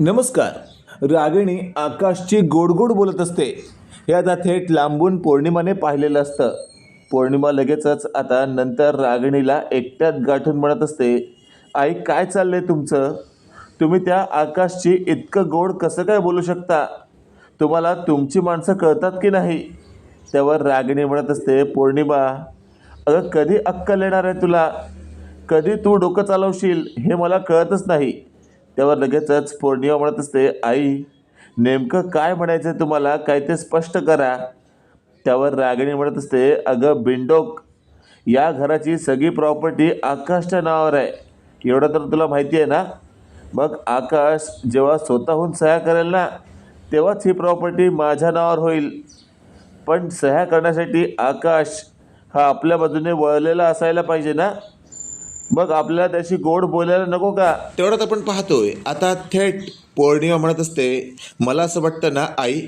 नमस्कार. रागिणी आकाशची गोडगोड बोलत असते. हे आता थेट लांबून पौर्णिमाने पाहिलेलं असतं. पौर्णिमा लगेचच आता नंतर रागिणीला एकट्यात गाठून म्हणत असते आई काय चाललंय तुमचं? तुम्ही त्या आकाशची इतकं गोड कसं काय बोलू शकता? तुम्हाला तुमची माणसं कळतात की नाही? त्यावर रागिणी म्हणत असते पौर्णिमा अगं कधी अक्कल येणार आहे तुला? कधी तू डोकं चालवशील हे मला कळतच नाही. त्यावर लगेचच पौर्णिमा म्हणत असते आई नेमकं काय म्हणायचं आहे तुम्हाला? काय ते स्पष्ट करा. त्यावर रागिणी म्हणत असते अगं बिंडोक या घराची सगळी प्रॉपर्टी आकाशच्या नावावर आहे. एवढं तर तुला माहिती आहे ना? मग आकाश जेव्हा स्वतःहून सह्या करेल ना तेव्हाच ही प्रॉपर्टी माझ्या नावावर होईल. पण सह्या करण्यासाठी आकाश हा आपल्या बाजूने वळलेला असायला पाहिजे ना? मग आपल्याला त्याशी गोड बोलायला नको का? तेवढ्यात आपण पाहतोय. आता थेट पौर्णिमा म्हणत असते. मला असं वाटतं ना आई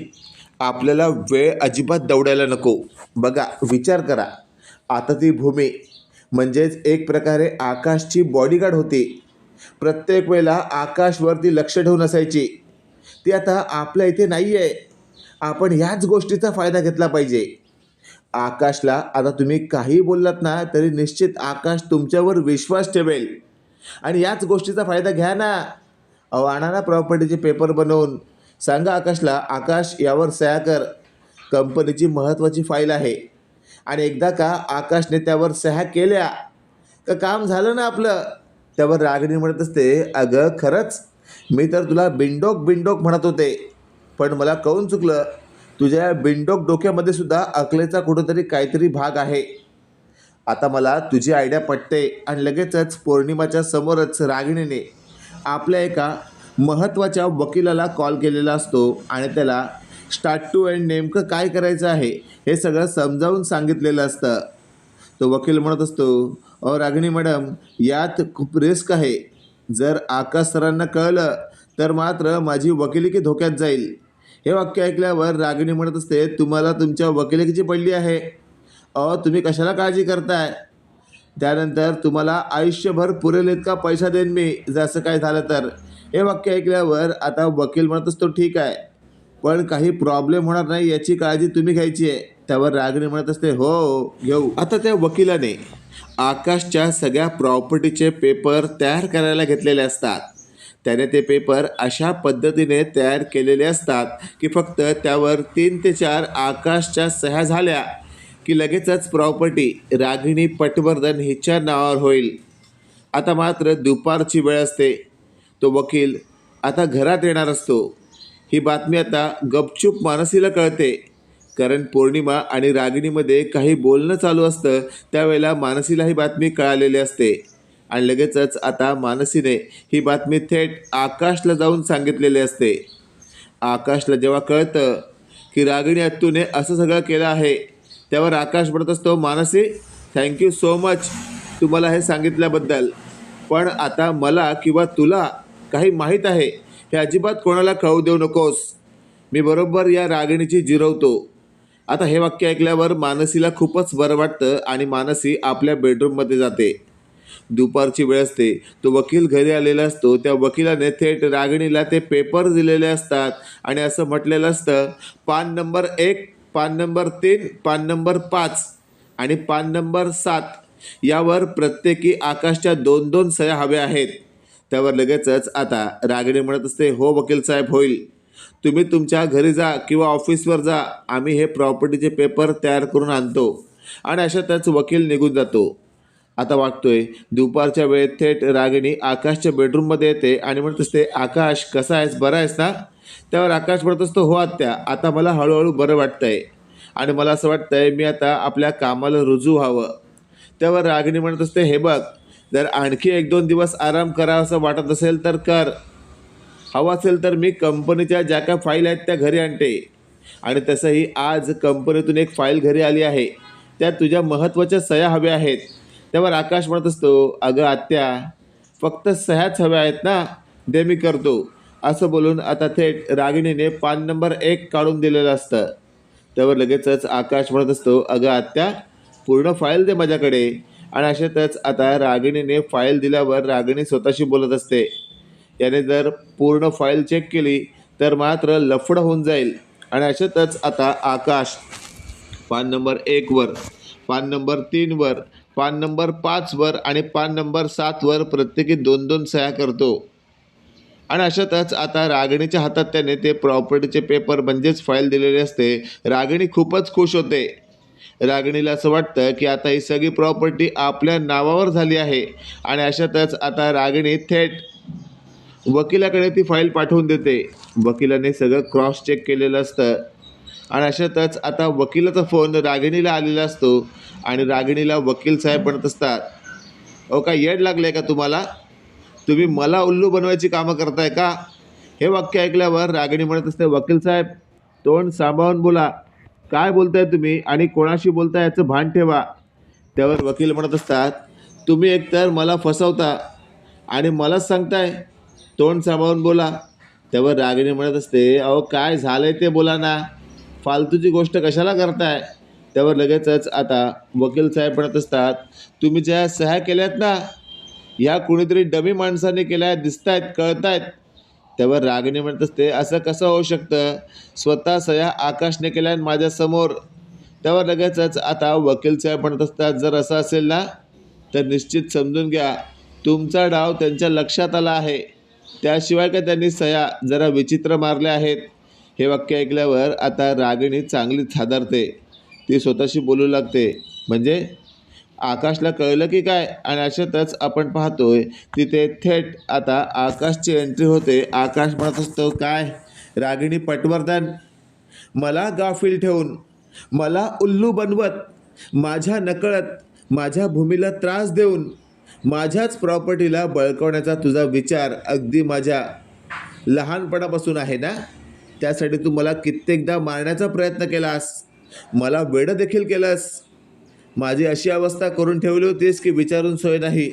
आपल्याला वेळ अजिबात दौडायला नको. बघा विचार करा. आता ती भूमी म्हणजेच एक प्रकारे आकाशची बॉडीगार्ड होती. प्रत्येक वेळेला आकाशवरती लक्ष ठेवून असायची. ती आता आपल्या इथे नाही आहे आपण ह्याच गोष्टीचा फायदा घेतला पाहिजे. आकाशला आता तुम्ही काही बोललात ना तरी निश्चित आकाश तुमच्यावर विश्वास ठेवेल. आणि याच गोष्टीचा फायदा घ्या ना. अहो आणा ना प्रॉपर्टीचे पेपर बनवून. सांगा आकाशला आकाश यावर सह्या कर. कंपनीची महत्त्वाची फाईल आहे. आणि एकदा का आकाशने त्यावर सह्या केल्या का काम झालं ना आपलं? त्यावर रागिणी म्हणत असते अगं खरंच? मी तर तुला बिंडोक बिंडोक म्हणत होते. पण मला कळून चुकलं? तुझ्या बिंडोक डोक्यामध्ये सुद्धा अकलेचा कुठंतरी काहीतरी भाग आहे. आता मला तुझी आयडिया पटते आणि लगेचच पौर्णिमाच्या समोरच रागिणीने आपल्या एका महत्त्वाच्या वकिलाला कॉल केलेला असतो आणि त्याला स्टार्ट टू एंड नेमकं काय करायचं आहे? हे सगळं समजावून सांगितलेलं असतं. तो वकील म्हणत असतो अ रागिणी मॅडम यात खूप रिस्क आहे. जर आकाश सरांना कळलं तर मात्र माझी वकिलिकी धोक्यात जाईल. हे वाक्य ऐकल्यावर रागिणी म्हणत असते तुम्हाला तुमच्या वकिलकीची पडली आहे. अहो तुम्ही कशाला काळजी करताय? त्यानंतर तुम्हाला आयुष्यभर पुरेल इतका पैसा देईन मी जर असं काय झालं तर. हे वाक्य ऐकल्यावर आता वकील म्हणत असतो ठीक आहे पण काही प्रॉब्लेम होणार नाही याची काळजी तुम्ही घ्यायची आहे. त्यावर रागिणी म्हणत असते हो घेऊ. आता त्या वकिलाने आकाशच्या सगळ्या प्रॉपर्टीचे पेपर तयार करायला घेतलेले असतात. त्याने ते पेपर अशा पद्धतीने तयार केलेले असतात की फक्त त्यावर तीन ते चार आकाशच्या सह्या झाल्या की लगेचच प्रॉपर्टी रागिणी पटवर्धन हिच्या नावावर होईल. आता मात्र दुपारची वेळ असते. तो वकील आता घरात येणार असतो. ही बातमी आता गपचूप मानसीला कळते. कारण पौर्णिमा आणि रागिणीमध्ये काही बोलणं चालू असतं त्यावेळेला मानसीला ही बातमी कळालेली असते. आणि लगेचच आता मानसीने ही बातमी थेट आकाशला जाऊन सांगितलेली असते. आकाशला जेव्हा कळतं की रागिणी अत्तूने असं सगळं केलं आहे त्यावर आकाश म्हणत असतो मानसी थँक्यू सो मच तुम्हाला हे सांगितल्याबद्दल. पण आता मला किंवा तुला काही माहीत आहे हे अजिबात कोणाला कळू देऊ नकोस. मी बरोबर या रागिणीची जिरवतो. आता हे वाक्य ऐकल्यावर मानसीला खूपच बरं वाटतं आणि मानसी आपल्या बेडरूममध्ये जाते. दुपारची वेळ असते. तो वकील घरी आलेला असतो. त्या वकिलाने थेट रागिणीला ते पेपर दिलेले असतात. आणि असं म्हटलेलं असतं पान नंबर एक पान नंबर तीन पान नंबर पाच आणि पान नंबर सात यावर प्रत्येकी आकाशच्या दोन दोन सह्या हव्या आहेत. त्यावर लगेचच आता रागिणी म्हणत असते हो वकील साहेब होईल. तुम्ही तुमच्या घरी जा किंवा ऑफिसवर जा. आम्ही हे प्रॉपर्टीचे पेपर तयार करून आणतो. आणि अशातच वकील निघून जातो. आता वागतोय. दुपारच्या वेळेत थेट रागिणी आकाशच्या बेडरूममध्ये येते आणि म्हणत असते आकाश कसा आहेस? बरा आहेस ना? त्यावर आकाश म्हणत असतो हो आत्या. आता मला हळूहळू बरं वाटतंय. आणि मला असं वाटतंय मी आता आपल्या कामाला रुजू व्हावं. त्यावर रागिणी म्हणत असते हे बघ जर आणखी एक दोन दिवस आराम करा असं वाटत असेल तर कर. हवं असेल तर मी कंपनीच्या ज्या काय फाईल आहेत त्या घरी आणते. आणि तसंही आज कंपनीतून एक फाईल घरी आली आहे. त्या तुझ्या महत्त्वाच्या सह्या हव्या आहेत. त्यावर आकाश म्हणत असतो अगं आत्या फक्त सह्याच हव्या आहेत ना दे मी करतो. असं बोलून आता थेट रागिणीने पान नंबर एक काढून दिलेलं असतं. त्यावर लगेचच आकाश म्हणत असतो अगं आत्या पूर्ण फाईल दे माझ्याकडे. आणि अशातच आता रागिणीने फाईल दिल्यावर रागिणी स्वतःशी बोलत असते. याने जर पूर्ण फाईल चेक केली तर मात्र लफडं होऊन जाईल. आणि अशातच आता आकाश पान नंबर एकवर पान नंबर तीनवर पान नंबर पाचवर आणि पान नंबर सातवर प्रत्येकी दोन दोन सह्या करतो. आणि अशातच आता रागिणीच्या हातात त्याने ते प्रॉपर्टीचे पेपर म्हणजेच फाईल दिलेली असते. रागिणी खूपच खुश होते. रागिणीला असं वाटतं की आता ही सगळी प्रॉपर्टी आपल्या नावावर झाली आहे. आणि अशातच आता रागिणी थेट वकिलाकडे ती फाईल पाठवून देते. वकिलाने सगळं क्रॉस चेक केलेलं असतं. आणि अशातच आता वकिलाचा फोन रागिणीला आलेला असतो आणि रागिणीला वकील साहेब म्हणत असतात अहो काय येड लागलं आहे का तुम्हाला? तुम्ही मला उल्लू बनवायची कामं करताय का? हे वाक्य ऐकल्यावर रागिणी म्हणत असते वकील साहेब तोंड सांभाळून बोला. काय बोलताय तुम्ही आणि कोणाशी बोलताय याचं भान ठेवा. त्यावर वकील म्हणत असतात तुम्ही एकतर मला फसवता आणि मलाच सांगताय. तोंड सांभाळून बोला. त्यावर रागिणी म्हणत असते अहो काय झालंय ते बोला ना. फालतूची गोष्ट कशाला करताय? त्यावर लगेचच आता वकील साहेब म्हणत असतात तुम्ही ज्या सह्या केल्यात ना या कुणीतरी डमी माणसाने केल्या दिसत आहेत कळत आहेत त्यावर रागिणी म्हणत असते असं कसं होऊ शकतं? स्वतः सह्या आकाशने केल्या आहेत माझ्यासमोर त्यावर लगेचच आता वकील साहेब म्हणत असतात जर असं असेल ना तर निश्चित समजून घ्या तुमचा डाव त्यांच्या लक्षात आला आहे. त्याशिवाय का त्यांनी सह्या जरा विचित्र मारल्या आहेत? हे वाक्य ऐकल्यावर आता रागिणी चांगलीच हादरते ती स्वतःशी बोलू लागते. म्हणजे? आकाशला कळलं की काय? आणि अशातच आपण पाहतोय तिथे थेट आता आकाशची एंट्री होते. आकाश म्हणत असतो काय? रागिणी पटवर्धन? मला गाफील ठेवून मला उल्लू बनवत माझ्या नकळत माझ्या भूमीला त्रास देऊन माझ्याच प्रॉपर्टीला बळकवण्याचा तुझा विचार अगदी माझ्या लहानपणापासून आहे ना? त्यासाठी तू मला कित्येकदा मारण्याचा प्रयत्न केलास. मला वेडं देखील केलंस. माझी अशी अवस्था करून ठेवली होतीस की विचारून सोय नाही.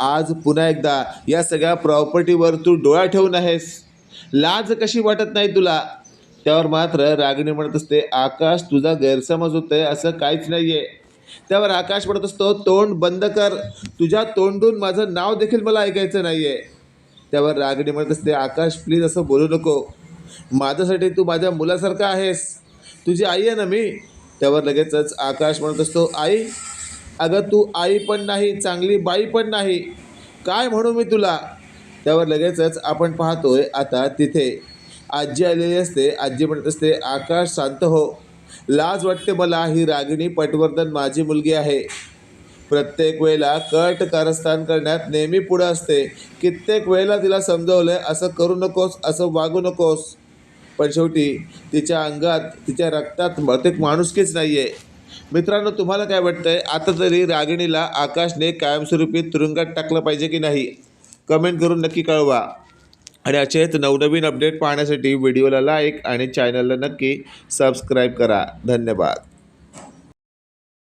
आज पुन्हा एकदा या सगळ्या प्रॉपर्टीवर तू डोळा ठेवून आहेस. लाज कशी वाटत नाही तुला? त्यावर मात्र रागिणी म्हणत असते आकाश तुझा गैरसमज होतोय असं काहीच नाही आहे त्यावर आकाश म्हणत असतो तोंड बंद कर. तुझ्या तोंडून माझं नाव देखील मला ऐकायचं नाही आहे त्यावर रागिणी म्हणत असते आकाश प्लीज असं बोलू नको. माझ्यासाठी तू माझ्या मुलासारखा आहेस. तुझी आई आहे ना मी? त्यावर लगेचच आकाश म्हणत असतो आई अगं तू आई पण नाही चांगली बाई पण नाही. काय म्हणू मी तुला? त्यावर लगेचच आपण पाहतोय आता तिथे. आजी आलेली असते आजी म्हणत असते आकाश शांत हो. लाज वाटते मला ही रागिणी पटवर्धन माझी मुलगी आहे. प्रत्येक वेळेला कट कारस्थान करण्यात नेहमी पुढं असते. कित्येक वेळेला तिला समजवलं असं करू नकोस असं वागू नकोस. पण शेवटी तिच्या अंगात तिच्या रक्तात बहुतेक माणुसकीच नाही आहे मित्रांनो तुम्हाला काय वाटतं आहे आता तरी रागिणीला आकाशने कायमस्वरूपी तुरुंगात टाकलं पाहिजे की नाही? कमेंट करून नक्की कळवा. आणि असेच नवनवीन अपडेट पाहण्यासाठी व्हिडिओला लाईक आणि चॅनलला नक्की सबस्क्राईब करा. धन्यवाद.